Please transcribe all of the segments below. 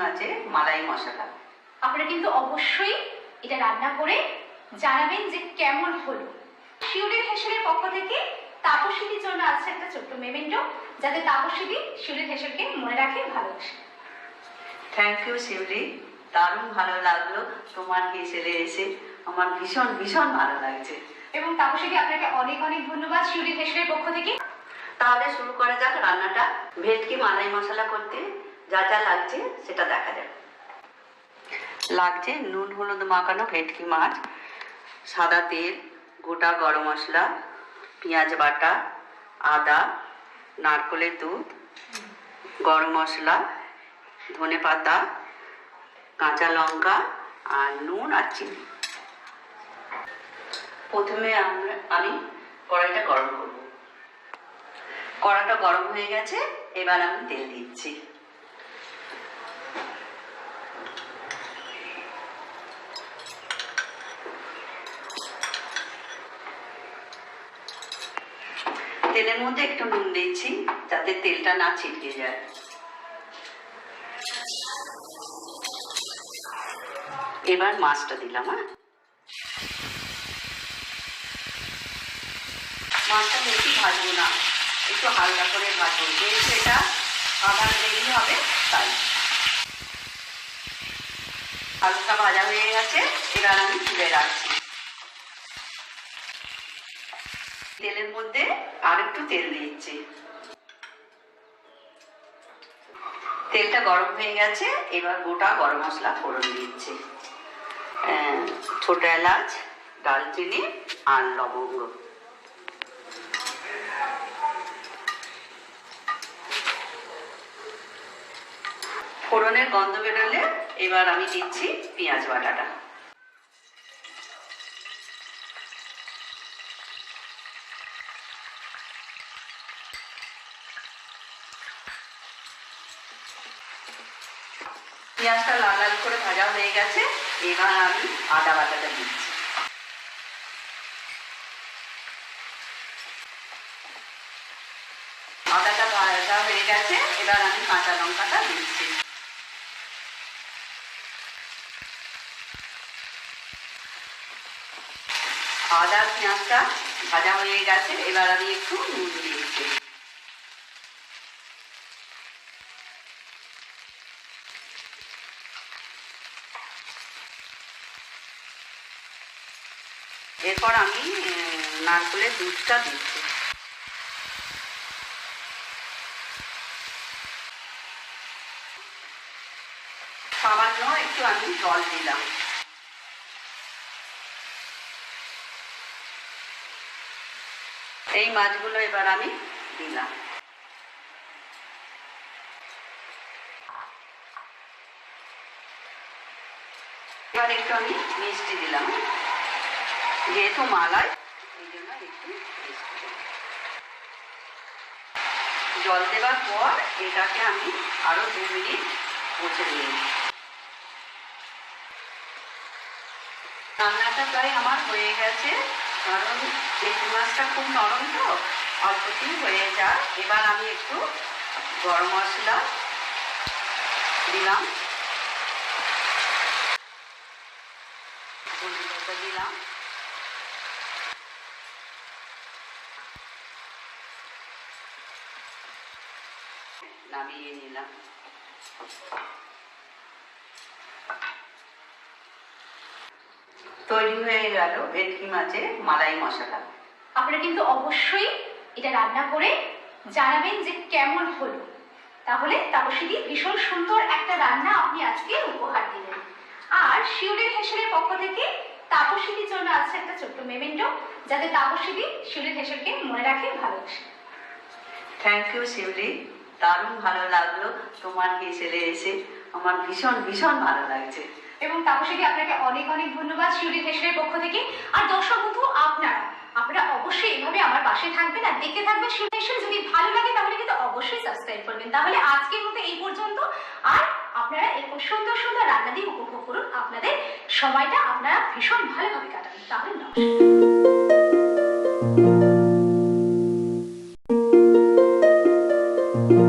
মাছের মালাই মশলা। আপনারা কিন্তু অবশ্যই এটা রান্না করে জানাবেন যে কেমন হলো। শিউলির হেসেলের পক্ষ থেকে তাপসীদির জন্য আছে একটা ছোট্ট মেমেন্টো যাতে তাপসীদি শিউলির হেসেলকে মনে রাখে ভালোবাসে। Thank you Shiuli. দারুণ ভালো লাগল তোমার হেসেলে এসে। আমার ভীষণ ভীষণ ভালো লাগছে। এবং তাপসীদি আপনাকে অনেক অনেক ধন্যবাদ শিউলির হেসেলের পক্ষ থেকে। তাহলে শুরু করা যাক রান্নাটা। ভেটকি মালাই মশলা করতে। যা যা লাগছে সেটা দেখা যাক লাগছে নুন, হলুদ মাখানো ভেটকি মাছ, সাদা তেল, গোটা গরম মশলা, পেঁয়াজ বাটা, আদা, নারকলের দুধ, গরম মশলা, ধনে পাতা, কাঁচা লঙ্কা আর নুন আর চিনি। প্রথমে আমরা আমি কড়াইটা গরম করব। কড়াটা গরম হয়ে গেছে, এবার আমি তেল দিচ্ছি। তেলের মধ্যে একটু নুন দিচ্ছি, যাতে তেলটা না ছিটকে যায়। এবার মাছটা দিলাম হ্যাঁ? মাছটা বেশি ভাজবো না, একটু হালকা করে ভাজবো, যেহেতু এটা আবার রেডি হবে, তাই। হালকা ভাজা হয়ে গেছে, এবার আমি তুলে রাখছি। তেলের মধ্যে আর একটু তেল দিচ্ছি। তেলটা গরম হয়ে গেছে, এবার গোটা গরম মশলা ফোড়ন দিচ্ছি। ছোট এলাচ দালচিনি আর লবঙ্গ। ফোড়নের গন্ধ বেরোলে এবার আমি দিচ্ছি পেঁয়াজ বাটাটা। পেঁয়াজটা লাল লাল করে ভাজা হয়ে গেছে, এবার আমি আদা বাটাটা দিচ্ছি। আদাটা ভাজা হয়ে গেছে, এবার আমি কাঁচা লঙ্কাটা দিচ্ছি। আদা পেঁয়াজটা ভাজা হয়ে গেছে, এবার আমি একটু নুন দিয়েছি এরপর আমি নারকেলের দুধটা দিচ্ছি। সামান্য একটু আমি জল দিলাম। এই মাছগুলো এবার আমি দিলাম। এবার একটু আমি মিষ্টি দিলাম। যেহেতু মালাই, এই জন্য একটু জল দেওয়ার পর এটাকে আমি আরও দু মিনিট মুছে নিই রান্নাটা প্রায় আমার হয়ে গেছে, কারণ পেঁপে মাছটা খুব নরম তো, অল্পতেই হয়ে যায়। এবার আমি একটু গরম মশলা দিলাম দিলাম। নামিয়ে নিলাম তৈরি হয়ে গেল ভেটকি মাছের মালাই মশলা। আপনারা কিন্তু অবশ্যই এটা রান্না করে জানাবেন যে কেমন হলো। তাহলে তাপসীদি ভীষণ সুন্দর একটা রান্না আপনি আজকে উপহার দিলেন। আর শিউলির হেসেলের পক্ষ থেকে তাপসীদির জন্য আছে একটা ছোট্ট মেমেন্টো যাতে তাপসীদি শিউলির হেসেলকে মনে রাখে ভালোবাসে। Thank you Shiuli. দারুণ ভালো লাগল তোমার হেসেলে এসে। আমার ভীষণ ভীষণ ভালো লাগছে। এবং তাপসীদি আপনাকে অনেক অনেক ধন্যবাদ শিউলির হেসেলের পক্ষ থেকে। আর দর্শক বন্ধু, আপনারা আপনারা অবশ্যই এভাবে আমার পাশে থাকবেন আর দেখতে থাকবেন শিউলি হেসেল যদি ভালো লাগে, তাহলে কিন্তু অবশ্যই সাবস্ক্রাইব করবেন। তাহলে আজকের মতো এই পর্যন্ত। আর আপনারা এরকম সুন্দর সুন্দর রান্না দিয়ে উপভোগ করুন। আপনাদের সময়টা আপনারা ভীষণ ভালোভাবে কাটাবেন। তাহলে নমস্কার।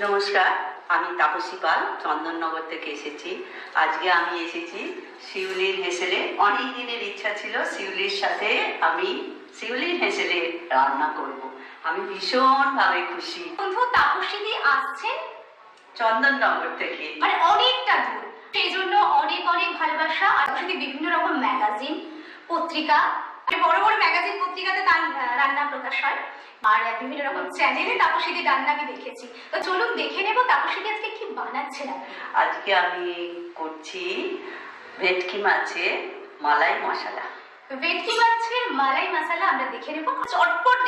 নমস্কার আমি তাপসী পাল চন্দননগর থেকে এসেছি। আজকে আমি এসেছি শিউলির হেসেলে। অনেক দিনের ইচ্ছা ছিল শিউলির সাথে আমি শিউলির হেসেলে রান্না করব। আমি ভীষণভাবে খুশি। বন্ধু তাপসীদি আসছেন? চন্দননগর থেকে। মানে অনেকটা দূর। সেই জন্য অনেক অনেক ভালোবাসা। আর বিভিন্ন রকম ম্যাগাজিন পত্রিকা বড় বড় ম্যাগাজিন পত্রিকাতে তার রান্না প্রকাশ হয়। আর বিভিন্ন রকম চ্যানেলে তাপসীদি রান্না আমি দেখেছি। তো চলুন দেখে নেব তাপসীদি আজকে কি বানাচ্ছে আজকে আমি করছি ভেটকি মাছে মালাই মশলা। ভেটকি মাছের মালাই মশলা আমরা দেখে নেব। চটপট